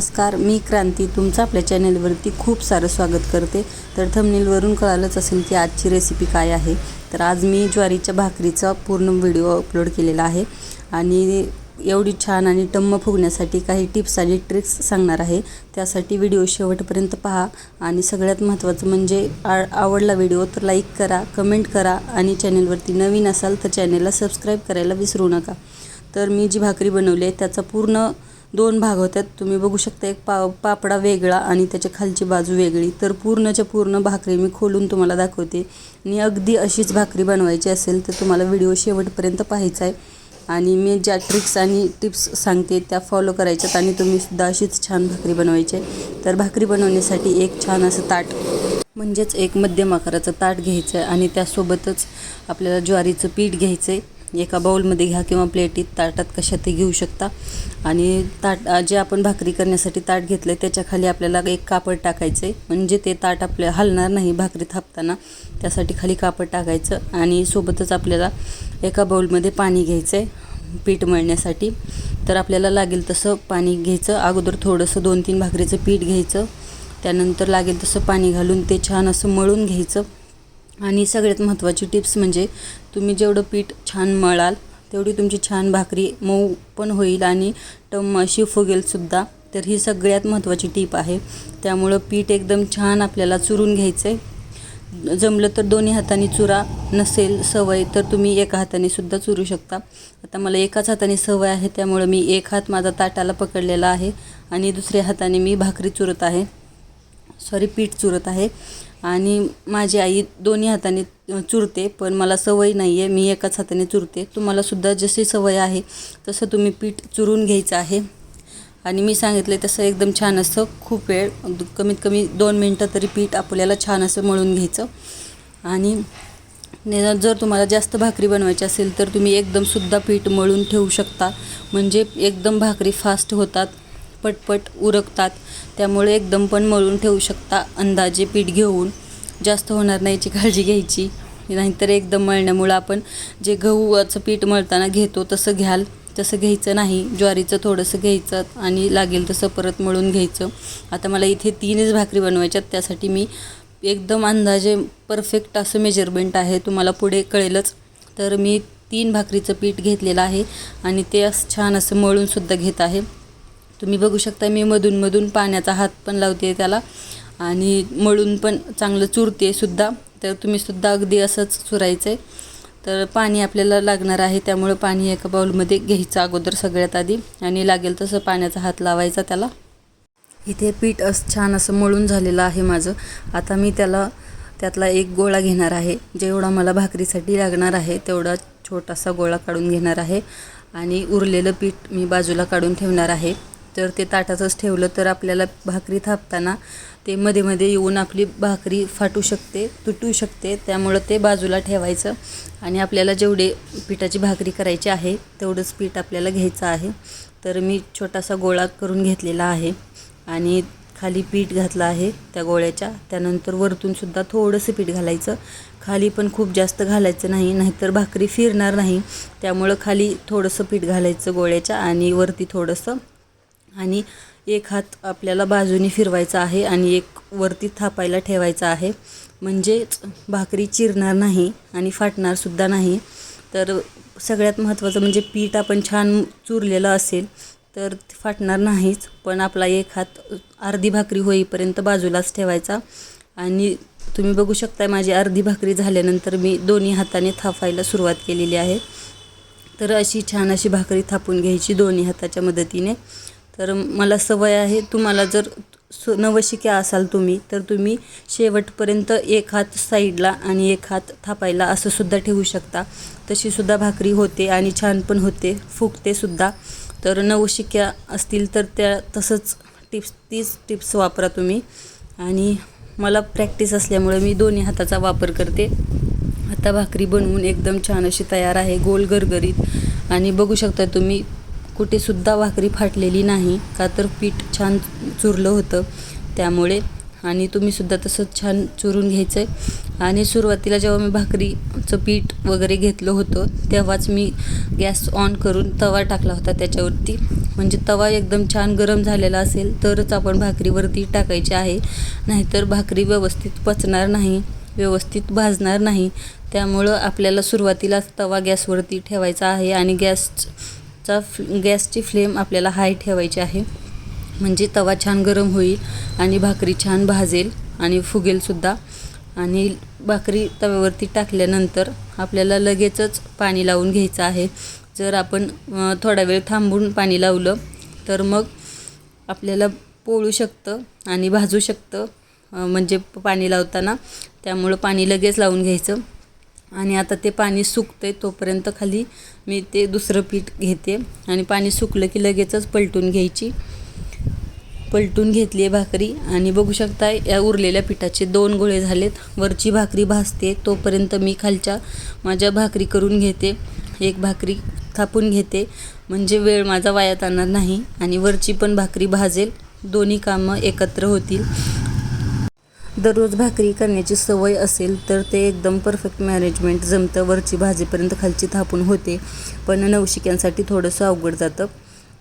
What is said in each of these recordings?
नमस्कार मी क्रांती. तुमचं आपल्या चॅनेलवरती खूप सारं स्वागत करते. तर थंबनेलवरून कळालंच असेल की आजची रेसिपी काय आहे. तर आज मी ज्वारीच्या भाकरीचा पूर्ण व्हिडिओ अपलोड केलेला आहे. आणि एवढी छान आणि टम्म फुगण्यासाठी काही टिप्स आणि ट्रिक्स सांगणार आहे. त्यासाठी व्हिडिओ शेवटपर्यंत पहा. आणि सगळ्यात महत्त्वाचं म्हणजे आ आवडला व्हिडिओ तर लाईक करा कमेंट करा आणि चॅनेलवरती नवीन असाल तर चॅनेलला सबस्क्राईब करायला विसरू नका. तर मी जी भाकरी बनवली आहे त्याचा पूर्ण दोन भाग होतात. तुम्ही बघू शकता एक पा पापडा वेगळा आणि त्याच्या खालची बाजू वेगळी. तर पूर्णच्या पूर्ण भाकरी मी खोलून तुम्हाला दाखवते. आणि अगदी अशीच भाकरी बनवायची असेल तर तुम्हाला व्हिडिओ शेवटपर्यंत पाहायचा आहे. आणि मी ज्या ट्रिक्स आणि टिप्स सांगते त्या फॉलो करायच्यात आणि तुम्हीसुद्धा अशीच छान भाकरी बनवायची आहे. तर भाकरी बनवण्यासाठी एक छान असं ताट म्हणजेच एक मध्यम आकाराचं ताट घ्यायचं आहे. आणि त्यासोबतच आपल्याला ज्वारीचं पीठ घ्यायचं आहे एका बाऊलमध्ये घ्या किंवा प्लेटीत ताटात कशा ते घेऊ शकता. आणि ताट जे आपण भाकरी करण्यासाठी ताट घेतलं आहे त्याच्याखाली आपल्याला एक कापड टाकायचं आहे म्हणजे ते ताट आपल्या हलणार नाही भाकरी थापताना. त्यासाठी खाली कापड टाकायचं आणि सोबतच आपल्याला एका बाऊलमध्ये पाणी घ्यायचं आहे पीठ मळण्यासाठी. तर आपल्याला लागेल तसं पाणी घ्यायचं. अगोदर थोडंसं दोन तीन भाकरीचं पीठ घ्यायचं. त्यानंतर लागेल तसं पाणी घालून ते छान असं मळून घ्यायचं. आणि सगळ्यात महत्त्वाची टिप्स म्हणजे तुम्ही जेवढं पीठ छान मळाल तेवढी तुमची छान भाकरी मऊ पण होईल आणि टम अशी फुगेलसुद्धा तर ही सगळ्यात महत्त्वाची टीप आहे. त्यामुळं पीठ एकदम छान आपल्याला चुरून घ्यायचं आहे जमलं तर दोन्ही हाताने चुरा नसेल सवय तर तुम्ही एका हाताने सुद्धा चुरू शकता. आता मला एकाच हाताने सवय आहे त्यामुळं मी एक हात माझा ताटाला पकडलेला आहे आणि दुसऱ्या हाताने मी भाकरी चुरत आहे. सॉरी पीठ चुरत आहे. आणि माझी आई दोन्ही हाताने चुरते पण मला सवय नाही आहे मी एकाच हाताने चुरते. तुम्हालासुद्धा जशी सवय आहे तसं तुम्ही पीठ चुरून घ्यायचं आहे. आणि मी सांगितलं तसं एकदम छान असं. खूप वेळ कमीत कमी दोन मिनटं तरी पीठ आपल्याला छान असं मळून घ्यायचं. आणि जर तुम्हाला जास्त भाकरी बनवायची असेल तर तुम्ही एकदमसुद्धा पीठ मळून ठेवू शकता. म्हणजे एकदम भाकरी फास्ट होतात. पटपट उरकतात. त्यामुळे एकदम पण मळून ठेवू शकता. अंदाजे पीठ घेऊन जास्त होणार नाही याची काळजी घ्यायची. नाहीतर एकदम मळण्यामुळं आपण जे गहूचं पीठ मळताना घेतो तसं घ्याल. तसं घ्यायचं नाही. ज्वारीचं थोडंसं घ्यायचं आणि लागेल तसं परत मळून घ्यायचं. आता मला इथे तीनच भाकरी बनवायच्यात. त्यासाठी मी एकदम अंदाजे परफेक्ट असं मेजरमेंट आहे. तुम्हाला पुढे कळेलच. तर मी तीन भाकरीचं पीठ घेतलेलं आहे आणि ते असं छान असं मळूनसुद्धा घेत आहे. तुम्ही बघू शकता मी मधूनमधून पाण्याचा हात पण लावते त्याला आणि मळून पण चांगलं चुरते सुद्धा. तर तुम्हीसुद्धा अगदी असंच चुरायचं आहे तर पाणी आपल्याला लागणार आहे त्यामुळं पाणी एका बाऊलमध्ये घ्यायचं अगोदर सगळ्यात आधी आणि लागेल तसं पाण्याचा हात लावायचा त्याला. इथे पीठ असं छान असं मळून झालेलं आहे माझं. आता मी त्याला त्यातला एक गोळा घेणार आहे. जेवढा मला भाकरीसाठी लागणार आहे तेवढा छोटासा गोळा काढून घेणार आहे. आणि उरलेलं पीठ मी बाजूला काढून ठेवणार आहे. तर ते ताटातच ठेवलं तर आपल्याला भाकरी थापताना ते मध्ये मध्ये येऊन आपली भाकरी फाटू शकते तुटू शकते. त्यामुळं ते बाजूला ठेवायचं आणि आपल्याला जेवढे पिठाची भाकरी करायची आहे तेवढंच पीठ आपल्याला घ्यायचं आहे. तर मी छोटासा गोळा करून घेतलेला आहे आणि खाली पीठ घातलं आहे त्या गोळ्याच्या. त्यानंतर वरतूनसुद्धा थोडंसं पीठ घालायचं. खाली पण खूप जास्त घालायचं नाही नाहीतर भाकरी फिरणार नाही. त्यामुळं खाली थोडंसं पीठ घालायचं गोळ्याच्या आणि वरती थोडंसं आणि एक हात आपल्याला बाजूने फिरवायचा आहे आणि एक वरती थापायला ठेवायचा आहे. म्हणजेच भाकरी चिरणार नाही आणि फाटणारसुद्धा नाही. तर सगळ्यात महत्त्वाचं म्हणजे पीठ आपण छान चुरलेलं असेल तर फाटणार नाहीच पण आपला एक हात अर्धी भाकरी होईपर्यंत बाजूलाच ठेवायचा. आणि तुम्ही बघू शकता माझी अर्धी भाकरी झाल्यानंतर मी दोन्ही हाताने थापायला सुरुवात केलेली आहे. तर अशी छान अशी भाकरी थापून घ्यायची दोन्ही हाताच्या मदतीने. तर मला सवय आहे तुम्हाला जर सु नवशिक्या असाल तुम्ही तर तुम्ही शेवटपर्यंत एक हात साईडला आणि एक हात थापायला असं सुद्धा ठेवू शकता. तशीसुद्धा भाकरी होते आणि छान पण होते फुगते सुद्धा. तर नवशिक्या असतील तर त्या तसंच टिप्स तीच टिप्स वापरा तुम्ही. आणि मला प्रॅक्टिस असल्यामुळे मी दोन्ही हाताचा वापर करते. आता भाकरी बनवून एकदम छान अशी तयार आहे गोल गरगरीत. आणि बघू शकता तुम्ही कुठेसुद्धा भाकरी फाटलेली नाही का तर पीठ छान चुरलं होतं त्यामुळे. आणि तुम्हीसुद्धा तसंच छान चुरून घ्यायचं आहे आणि सुरुवातीला जेव्हा मी भाकरीचं पीठ वगैरे घेतलं होतं तेव्हाच मी गॅस ऑन करून तवा टाकला होता त्याच्यावरती. म्हणजे तवा एकदम छान गरम झालेला असेल तरच आपण भाकरीवरती टाकायची आहे. नाहीतर भाकरी व्यवस्थित पचणार नाही व्यवस्थित भाजणार नाही. त्यामुळं आपल्याला सुरुवातीलाच तवा गॅसवरती ठेवायचा आहे आणि गॅस गॅसचा फ्ल गॅसची फ्लेम आपल्याला हाय ठेवायची आहे. म्हणजे तवा छान गरम होईल आणि भाकरी छान भाजेल आणि फुगेलसुद्धा आणि भाकरी तव्यावरती टाकल्यानंतर आपल्याला लगेचच पाणी लावून घ्यायचं आहे. जर आपण थोडा वेळ थांबून पाणी लावलं तर मग आपल्याला पोळू शकतं आणि भाजू शकतं. म्हणजे पाणी लावताना. त्यामुळं पाणी लगेच लावून घ्यायचं. आणि आता ते पाणी सुकतं आहे तोपर्यंत खाली मी ते दुसरं पीठ घेते. आणि पाणी सुकलं की लगेचच पलटून घ्यायची. पलटून घेतली आहे भाकरी. आणि बघू शकता या उरलेल्या पिठाचे दोन गोळे झालेत. वरची भाकरी भाजते. तोपर्यंत मी खालच्या माझ्या भाकरी करून घेते. एक भाकरी थापून घेते. म्हणजे वेळ माझा वाया जाणार नाही. आणि वरची पण भाकरी भाजेल. दोन्ही कामं एकत्र होतील. दररोज भाकरी करण्याची सवय असेल तर ते एकदम परफेक्ट मॅनेजमेंट जमतं. वरची भाजीपर्यंत खालची थापून होते. पण नवशिक्यांसाठी थोडंसं अवघड जातं.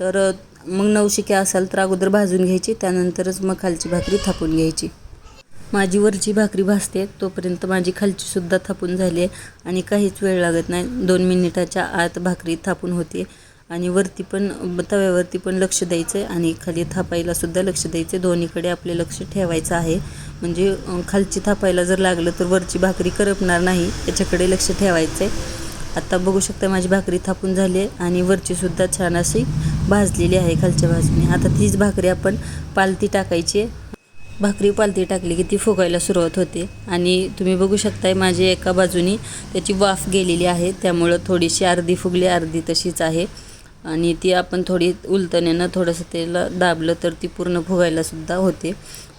तर मग नवशिक्या असाल तर अगोदर भाजून घ्यायची त्यानंतरच मग खालची भाकरी थापून घ्यायची. माझी वरची भाकरी भाजते तोपर्यंत माझी खालचीसुद्धा थापून झाली आहे. आणि काहीच वेळ लागत नाही. दोन मिनिटाच्या आत भाकरी थापून होते. आणि वरती पण तव्यावरती पण लक्ष द्यायचं आहे आणि खाली थापायला सुद्धा लक्ष द्यायचं आहे दोन्हीकडे आपले लक्ष ठेवायचं आहे. म्हणजे खालची थापायला जर लागलं तर वरची भाकरी करपणार नाही. याच्याकडे लक्ष ठेवायचं आहे आत्ता बघू शकता माझी भाकरी थापून झाली आहे आणि वरचीसुद्धा छान अशी भाजलेली आहे खालच्या भाजणी आता तीच भाकरी आपण पालती टाकायची आहे. भाकरी पालती टाकली की ती फुगायला सुरुवात होते. आणि तुम्ही बघू शकताय माझी एका बाजूनी त्याची वाफ गेलेली आहे. त्यामुळं थोडीशी अर्धी फुगली अर्धी तशीच आहे. आणि ती आपण थोडी उलटण्यानं थोडंसं त्याला दाबलं तर ती पूर्ण फुगायलासुद्धा होते.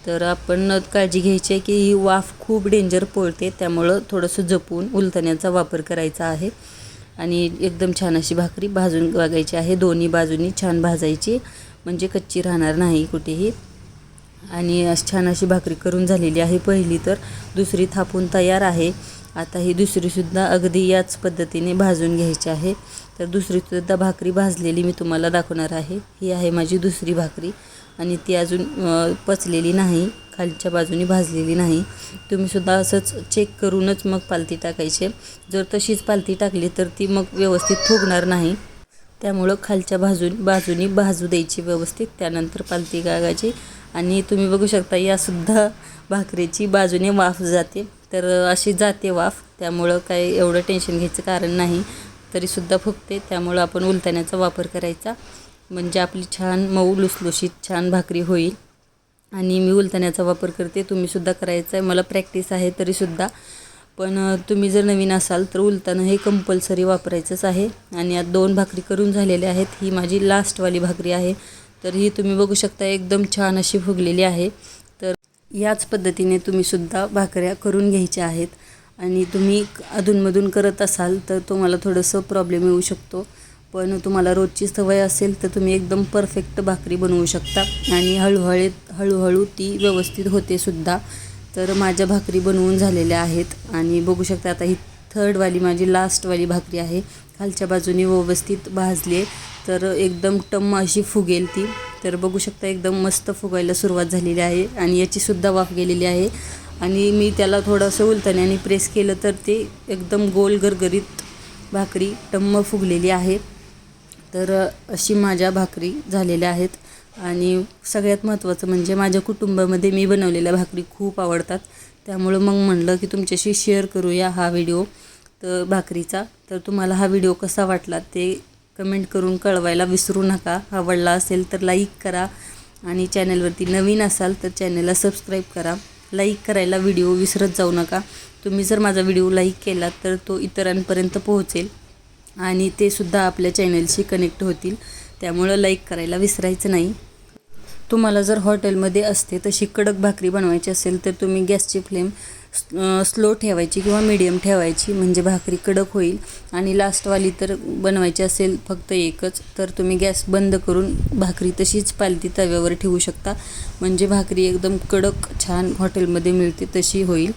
तर आपण काळजी घ्यायची आहे की ही वाफ खूप डेंजर पोळते त्यामुळं थोडंसं जपून उलथण्याचा वापर करायचा आहे. आणि एकदम छान अशी भाकरी भाजून वागायची आहे. दोन्ही बाजूनी छान भाजायची म्हणजे कच्ची राहणार नाही कुठेही. आणि छान अशी भाकरी करून झालेली आहे. पहिली तर दुसरी थापून तयार आहे. आता ही दुसरीसुद्धा अगदी याच पद्धतीने भाजून घ्यायची आहे. तर दुसरीसुद्धा भाकरी भाजलेली मी तुम्हाला दाखवणार आहे. ही आहे माझी दुसरी भाकरी आणि ती अजून पचलेली नाही. खालच्या बाजूनी भाजलेली नाही. तुम्हीसुद्धा असंच चेक करूनच मग पालती टाकायचे. जर तशीच पालती टाकली तर ती मग व्यवस्थित फुगणार नाही. त्यामुळं खालच्या बाजून बाजूनी भाजू द्यायची व्यवस्थित. त्यानंतर पालती गागायची. आणि तुम्ही बघू शकता यासुद्धा भाकरीची बाजूने वाफ जाते. तर अशी जाते वाफ त्यामुळं काही एवढं टेन्शन घ्यायचं कारण नाही. तरीसुद्धा फुगते त्यामुळं आपण उलताण्याचा वापर करायचा. म्हणजे आपली छान मऊ लुसलुशीत छान भाकरी होईल. आणि मी उलताण्याचा वापर करते तुम्हीसुद्धा करायचा आहे मला प्रॅक्टिस आहे तरीसुद्धा. पण तुम्ही जर नवीन असाल तर उलताना हे कंपल्सरी वापरायचंच आहे. आणि यात दोन भाकरी करून झालेल्या आहेत. ही माझी लास्टवाली भाकरी आहे. तर ही तुम्ही बघू शकता एकदम छान अशी फुगलेली आहे. तर याच पद्धतीने तुम्हीसुद्धा भाकऱ्या करून घ्यायच्या आहेत. आणि तुम्ही अधूनमधून करत असाल तर तुम्हाला थोडंसं प्रॉब्लेम येऊ शकतो. पण तुम्हाला रोजची सवय असेल तर तुम्ही एकदम परफेक्ट भाकरी बनवू शकता. आणि हळूहळू हळूहळू ती व्यवस्थित होते सुद्धा. तर माझ्या भाकरी बनवून झालेल्या आहेत. आणि बघू शकता आता ही थर्डवाली माझी लास्टवाली भाकरी आहे. खालच्या बाजूने व्यवस्थित भाजली आहे. तर एकदम टम्म अशी फुगेल ती. तर बघू शकता एकदम मस्त फुगायला सुरुवात झालेली आहे आणि याचीसुद्धा वाफ गेलेली आहे. आणि मी त्याला थोडंसं उलताण्याने प्रेस केलं तर ते एकदम गोल गरगरीत भाकरी टम्म फुगलेली आहे. तर अशी माझ्या भाकरी झालेल्या आहेत. आणि सगळ्यात महत्त्वाचं म्हणजे माझ्या कुटुंबामध्ये मी बनवलेल्या भाकरी खूप आवडतात. त्यामुळं मग म्हणलं की तुमच्याशी शेअर करूया हा व्हिडिओ तर भाकरीचा. तर तुम्हाला हा व्हिडिओ कसा वाटला ते कमेंट करून कळवायला विसरू नका. आवडला असेल तर लाईक करा आणि चॅनलवरती नवीन असाल तर चॅनलला सबस्क्राईब करा. लाईक करायला व्हिडिओ विसरत जाऊ नका. तुम्ही जर माझा व्हिडिओ लाईक केला तर तो इतरांपर्यंत पोहोचेल आणि ते सुद्धा आपल्या चॅनलशी कनेक्ट होतील. त्यामुळं लाईक करायला विसरायचं नाही. तुम्हाला जर हॉटेलमध्ये असते तशी कडक भाकरी बनवायची असेल तर तुम्ही गॅसची फ्लेम स्लो ठेवायची किंवा मीडियम ठेवायची म्हणजे भाकरी कडक होईल. आणि लास्टवाली तर बनवायची असेल फक्त एकच तर तुम्ही गॅस बंद करून भाकरी तशीच पालती तव्यावर ठेवू शकता. म्हणजे भाकरी एकदम कडक छान हॉटेलमध्ये मिळते तशी होईल.